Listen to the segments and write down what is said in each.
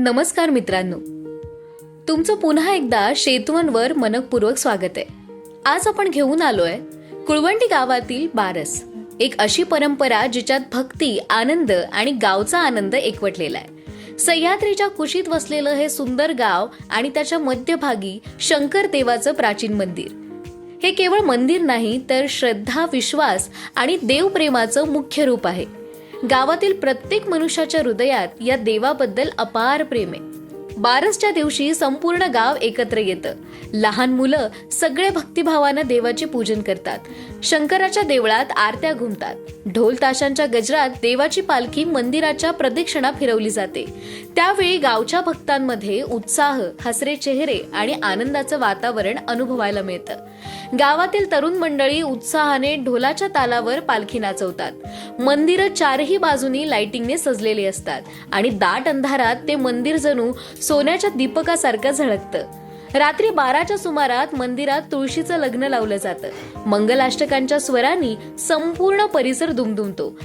नमस्कार मित्रांनो. तुमचं पुन्हा एकदा शेतवनवर मनपूर्वक स्वागत आहे. आज आपण घेऊन आलोय कुळवंडी गावातील बारस एक अशी परंपरा जिच्यात भक्ती आनंद आणि गावचा आनंद एकवटलेला आहे. सह्याद्रीच्या कुशीत वसलेलं हे सुंदर गाव आणि त्याच्या मध्यभागी शंकर देवाचं प्राचीन मंदिर. हे केवळ मंदिर नाही तर श्रद्धा विश्वास आणि देवप्रेमाचं मुख्य रूप आहे. गावातील प्रत्येक मनुष्याच्या हृदयात या देवाबद्दल अपार प्रेम आहे. बारसच्या दिवशी संपूर्ण गाव एकत्र येतं. लहान मुलं सगळे भक्तिभावानं देवाचे पूजन करतात. शंकराच्या देवळात आरत्या घुमतात. ढोल ताशांच्या गजरात देवाची पालखी मंदिराच्या प्रदक्षिणा फिरवली जाते. त्यावेळी गावच्या भक्तांमध्ये उत्साह हसरे चेहरे आणि आनंदाचं वातावरण अनुभवायला मिळतं. गावातील तरुण मंडळी उत्साहाने ढोलाच्या तालावर पालखी नाचवतात. मंदिरं चारही बाजूनी लाइटिंगने सजलेली असतात आणि दाट अंधारात ते मंदिर जणू सोन्याच्या दीपकासारखं झळकतं. रात्री बाराच्या सुमारात मंदिरात तुळशीचं लग्न लावलं जातं. मंगलाष्टकांच्या स्वरांनी संपूर्ण परिसर दुमदुमतो.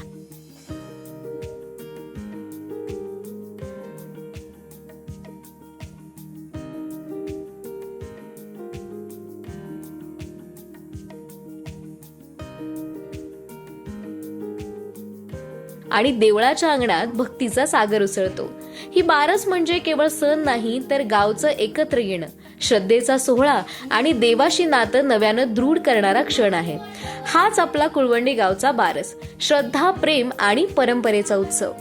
आणि देवळाच्या अंगणात भक्तीचा सागर उसळतो. ही बारस म्हणजे केवळ सण नाही तर गावचं एकत्र येणं श्रद्धेचा सोहळा आणि देवाशी नातं नव्यानं दृढ करणारा क्षण आहे. हाच आपला कुळवंडी गावचा बारस. श्रद्धा प्रेम आणि परंपरेचा उत्सव.